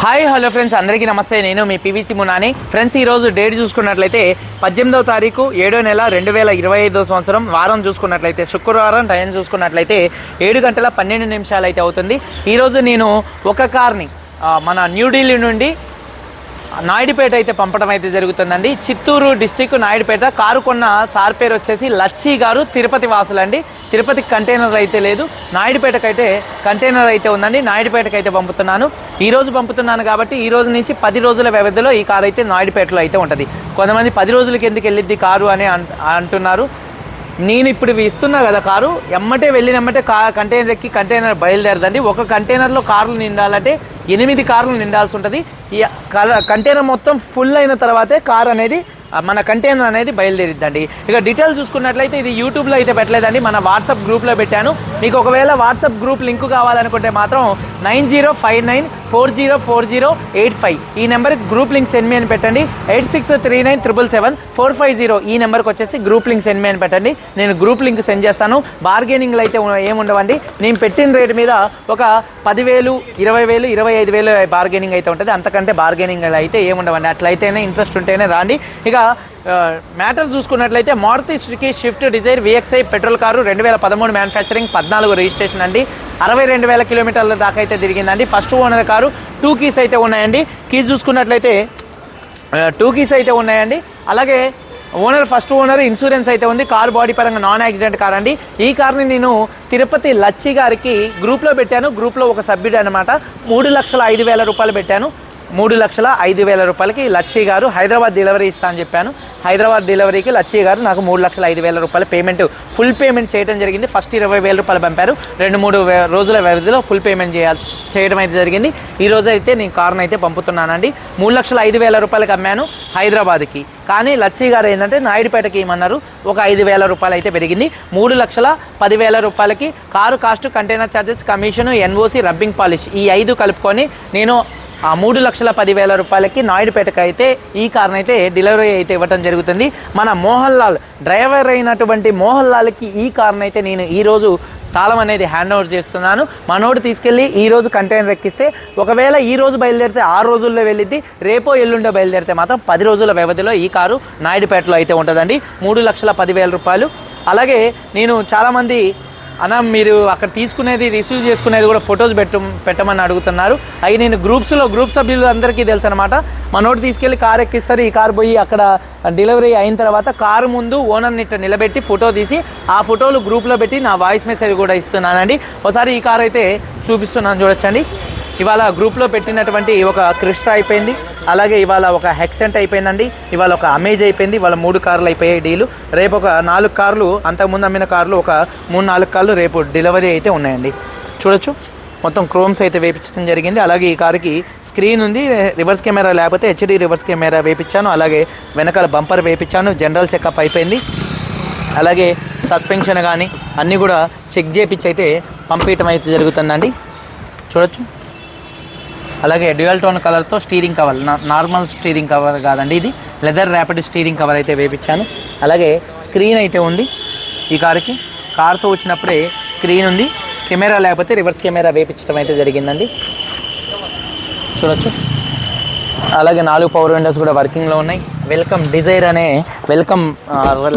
Hi hello friends అందరికీ నమస్తే. నేను మీ పీవీసీ మునాని. ఫ్రెండ్స్ ఈరోజు డేట్ చూసుకున్నట్లయితే పద్దెనిమిదవ తారీఖు ఏడో నెల రెండు వేల ఇరవై ఐదో సంవత్సరం. వారం చూసుకున్నట్లయితే శుక్రవారం టైం చూసుకున్నట్లయితే ఏడు గంటల పన్నెండు నిమిషాలు అయితే అవుతుంది ఈరోజు నేను ఒక కార్ని మన న్యూఢిల్లీ నుండి నాయుడుపేట అయితే పంపడం అయితే జరుగుతుందండి. చిత్తూరు డిస్టిక్ నాయుడుపేట. కారు కొన్న సార్ పేరు వచ్చేసి లచ్చి గారు తిరుపతి వాసులండి. తిరుపతి కంటైనర్ అయితే లేదు. నాయుడుపేటకు అయితే కంటైనర్ అయితే ఉందండి. నాయుడుపేటకు అయితే పంపుతున్నాను. ఈ రోజు పంపుతున్నాను కాబట్టి ఈ రోజు నుంచి పది రోజుల వ్యవధిలో ఈ కారు అయితే నాయుడుపేటలో అయితే ఉంటుంది. కొంతమంది పది రోజులకి ఎందుకు వెళ్ళిద్ది కారు అని అంటున్నారు. నేను ఇప్పుడు ఇస్తున్నా కదా కారు. ఎమ్మటే వెళ్ళినమ్మటే కా కంటైనర్ ఎక్కి కంటైనర్ బయలుదేరదండి. ఒక కంటైనర్లో కార్లు నిండాలంటే ఎనిమిది కార్లు నిండాల్సి ఉంటుంది. ఈ కంటైనర్ మొత్తం ఫుల్ అయిన తర్వాతే కార్ అనేది మన కంటైనర్ అనేది బయలుదేరిద్దండి. ఇక డీటెయిల్స్ చూసుకున్నట్లయితే ఇది యూట్యూబ్లో అయితే పెట్టలేదండి మన వాట్సాప్ గ్రూప్లో పెట్టాను. మీకు ఒకవేళ వాట్సాప్ గ్రూప్ లింక్ కావాలనుకుంటే మాత్రం nine zero five nine four zero four zero eight five. ఈ నెంబర్కి గ్రూప్ లింక్ సెండ్ మీ అని పెట్టండి. Eight six three nine triple seven four five zero ఈ నెంబర్కి వచ్చేసి గ్రూప్ లింక్ సెండ్ మీ అని పెట్టండి. నేను గ్రూప్ లింక్ సెండ్ చేస్తాను. బార్గెనింగ్లు అయితే ఏముండవండి. నేను పెట్టిన రేటు మీద ఒక పదివేలు ఇరవై వేలు ఇరవై ఐదు వేలు బార్గెనింగ్ అయితే ఉంటుంది. అంతకంటే బార్గెనింగ్ అయితే ఏముండవండి. అట్లయితేనే ఇంట్రెస్ట్ ఉంటేనే రాండి. ఇక మ్యాటర్ చూసుకున్నట్లయితే Maruti Suzuki Swift Dzire VXI petrol car రెండు వేల పదమూడు మ్యానుఫ్యాక్చరింగ్ పద్నాలుగు రిజిస్ట్రేషన్ అండి. అరవై రెండు వేల కిలోమీటర్ల దాకా అయితే తిరిగిందండి. First owner car two keys అయితే ఉన్నాయండి. కీస్ చూసుకున్నట్లయితే టూ కీస్ అయితే ఉన్నాయండి. అలాగే ఓనర్ ఫస్ట్ ఓనర్ ఇన్సూరెన్స్ అయితే ఉంది. కార్ బాడీ పరంగా నాన్ యాక్సిడెంట్ కార్ అండి. ఈ కార్ని నేను తిరుపతి లచ్చి గారికి గ్రూప్లో పెట్టాను. గ్రూప్లో ఒక సభ్యుడు అనమాట మూడు లక్షల ఐదు వేల రూపాయలు పెట్టాను. మూడు లక్షల ఐదు వేల రూపాయలకి లచ్చి గారు హైదరాబాద్ డెలివరీ ఇస్తా అని చెప్పాను. హైదరాబాద్ డెలివరీకి లచ్చి గారు నాకు మూడు లక్షల ఐదు వేల రూపాయల పేమెంట్ ఫుల్ పేమెంట్ చేయడం జరిగింది. ఫస్ట్ ఇరవై వేల రూపాయలు పంపారు. రెండు మూడు రోజుల వ్యవధిలో ఫుల్ పేమెంట్ చేయాలి చేయడం అయితే జరిగింది. ఈ రోజు అయితే నేను కార్ని అయితే పంపుతున్నానండి. మూడు లక్షల ఐదు వేల రూపాయలకి అమ్మాను హైదరాబాద్కి. కానీ లచ్చి గారు ఏంటంటే నాయుడుపేటకి ఏమన్నారు? ఒక ఐదు వేల రూపాయలు అయితే పెరిగింది. మూడు లక్షల పదివేల రూపాయలకి car cost container charges commission NOC rubbing polish ఈ ఐదు కలుపుకొని నేను ఆ మూడు లక్షల పదివేల రూపాయలకి నాయుడుపేటకు అయితే ఈ కార్ని అయితే డెలివరీ అయితే ఇవ్వటం జరుగుతుంది. మన మోహన్ లాల్ డ్రైవర్ అయినటువంటి మోహన్ లాల్కి ఈ కార్ని అయితే నేను ఈరోజు తాళం అనేది హ్యాండ్ ఓవర్ చేస్తున్నాను. మనోడు తీసుకెళ్ళి ఈ రోజు కంటైనర్ ఎక్కిస్తే ఒకవేళ ఈ రోజు బయలుదేరితే ఆరు రోజుల్లో వెళ్ళిద్ది రేపో ఎల్లుండో బయలుదేరితే మాత్రం పది రోజుల వ్యవధిలో ఈ కారు నాయుడుపేటలో అయితే ఉంటుందండి. మూడు లక్షల పదివేల రూపాయలు. అలాగే నేను చాలామంది అన్న మీరు అక్కడ తీసుకునేది రిసీవ్ చేసుకునేది కూడా ఫొటోస్ పెట్టు పెట్టమని అడుగుతున్నారు. అవి నేను గ్రూప్స్లో గ్రూప్ సభ్యులు అందరికీ తెలుసు అనమాట మనోటి తీసుకెళ్ళి కార్ ఎక్కిస్తారు. ఈ కార్ పోయి అక్కడ డెలివరీ అయిన తర్వాత కారు ముందు ఓనర్ని ఇట్లా నిలబెట్టి ఫోటో తీసి ఆ ఫోటోలు గ్రూప్లో పెట్టి నా వాయిస్ మెసేజ్ కూడా ఇస్తున్నానండి. ఒకసారి ఈ కార్ అయితే చూపిస్తున్నాను చూడొచ్చండి. ఇవాళ గ్రూప్లో పెట్టినటువంటి ఒక క్రిస్టా అయిపోయింది. అలాగే ఇవాళ ఒక హెక్సెంట్ అయిపోయిందండి. ఇవాళ ఒక అమేజ్ అయిపోయింది. ఇవాళ మూడు కార్లు అయిపోయాయి డీలు. రేపు ఒక నాలుగు కార్లు అంతకుముందు అమ్మిన కార్లు ఒక మూడు నాలుగు కార్లు రేపు డెలివరీ అయితే ఉన్నాయండి. చూడొచ్చు. మొత్తం క్రోమ్స్ అయితే వేపించడం జరిగింది. అలాగే ఈ కారుకి స్క్రీన్ ఉంది. రివర్స్ కెమెరా లేకపోతే హెచ్డి రివర్స్ కెమెరా వేపించాను. అలాగే వెనకాల బంపర్ వేపించాను. జనరల్ చెకప్ అయిపోయింది. అలాగే సస్పెన్షన్ కానీ అన్నీ కూడా చెక్ చేపించి అయితే పంపించడం అయితే జరుగుతుందండి. చూడొచ్చు. అలాగే డ్యూయల్ టోన్ కలర్తో steering cover normal steering cover కాదండి ఇది. లెదర్ ర్యాపిడ్ స్టీరింగ్ కవర్ అయితే వేపించాను. అలాగే స్క్రీన్ అయితే ఉంది ఈ కారుకి. కార్తో వచ్చినప్పుడే స్క్రీన్ ఉంది. కెమెరా లేకపోతే రివర్స్ కెమెరా వేపించడం అయితే జరిగిందండి. చూడొచ్చు. అలాగే నాలుగు పవర్ విండోస్ కూడా వర్కింగ్లో ఉన్నాయి. వెల్కమ్ డిజైర్ అనే వెల్కమ్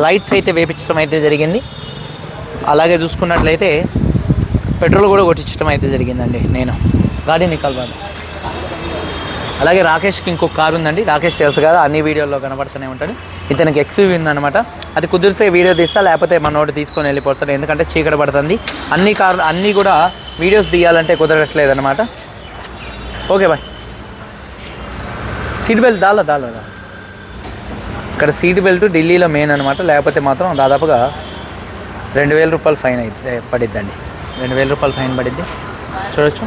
లైట్స్ అయితే వేపించడం అయితే జరిగింది. అలాగే చూసుకున్నట్లయితే పెట్రోల్ కూడా కొట్టించడం అయితే జరిగిందండి నేను. గాడి నికాల్ బాబు అలాగే రాకేష్కి ఇంకొక కారు ఉందండి. రాకేష్ తెలుసు కదా అన్ని వీడియోల్లో కనబడుతూనే ఉంటాడు. ఇతనికి ఎక్స్యూవీ ఉందన్నమాట. అది కుదిరితే వీడియో తీస్తా లేకపోతే మనోడు తీసుకొని వెళ్ళిపోతాడు. ఎందుకంటే చీకటి పడుతుంది. అన్ని కార్లు అన్నీ కూడా వీడియోస్ తీయాలంటే కుదరట్లేదు అనమాట ఓకే బాయ్. సీట్ బెల్ట్ దాలా దాలా ఇక్కడ సీట్ బెల్ట్ ఢిల్లీలో మెయిన్ అనమాట లేకపోతే మాత్రం దాదాపుగా రెండు వేల రూపాయలు ఫైన్ అయితే పడిద్దండి. రెండు వేల రూపాయలు ఫైన్ పడిద్ది. చూడొచ్చు.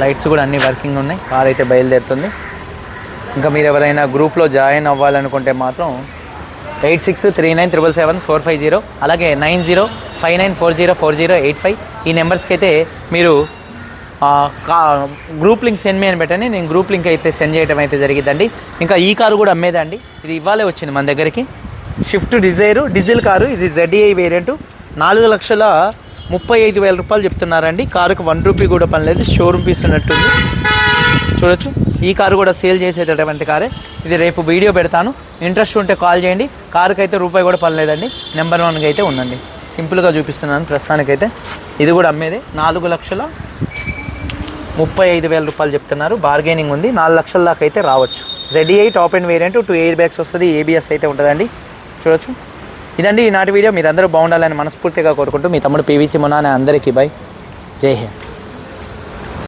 లైట్స్ కూడా అన్నీ వర్కింగ్ ఉన్నాయి. కార్ అయితే బయలుదేరుతుంది. ఇంకా మీరు ఎవరైనా గ్రూప్లో జాయిన్ అవ్వాలనుకుంటే మాత్రం eight six three nine triple seven four five zero అలాగే nine zero five nine four zero four zero eight five ఈ నెంబర్స్కి అయితే మీరు కా గ్రూప్ లింక్ సెండ్ మీ అని పెట్టండి. నేను గ్రూప్ లింక్ అయితే సెండ్ చేయడం అయితే జరిగిందండి ఇంకా ఈ కారు కూడా అమ్మేదండి. ఇది ఇవ్వాలే వచ్చింది మన దగ్గరికి. షిఫ్ట్ డిజైరు డీజిల్ కారు ఇది జెడ్ఈఐ వేరియంట్ నాలుగు లక్షల ముప్పై ఐదు వేల రూపాయలు చెప్తున్నారండి. కారుకు వన్ రూపీ కూడా పని లేదు. షోరూమ్ పీస్ ఉన్నట్టుంది. చూడొచ్చు. ఈ కారు కూడా సేల్ చేసేటటువంటి కారే. ఇది రేపు వీడియో పెడతాను. ఇంట్రెస్ట్ ఉంటే కాల్ చేయండి. కారుకి అయితే రూపాయి కూడా పర్లేదండి నెంబర్ వన్గా అయితే ఉందండి. సింపుల్గా చూపిస్తున్నాను ప్రస్తుతానికైతే. ఇది కూడా అమ్మేది. నాలుగు లక్షల ముప్పై ఐదు వేల రూపాయలు చెప్తున్నారు. బార్గెనింగ్ ఉంది. నాలుగు లక్షల దాకా అయితే రావచ్చు. ZXI top and variant two airbags వస్తుంది. ఏబిఎస్ అయితే ఉంటుందండి. చూడొచ్చు. ఇదండి ఈనాటి వీడియో. మీరందరూ బాగుండాలని మనస్ఫూర్తిగా కోరుకుంటూ మీ తమ్ముడు పీవీసీ మొన్న అందరికీ బాయ్ జై హింద్.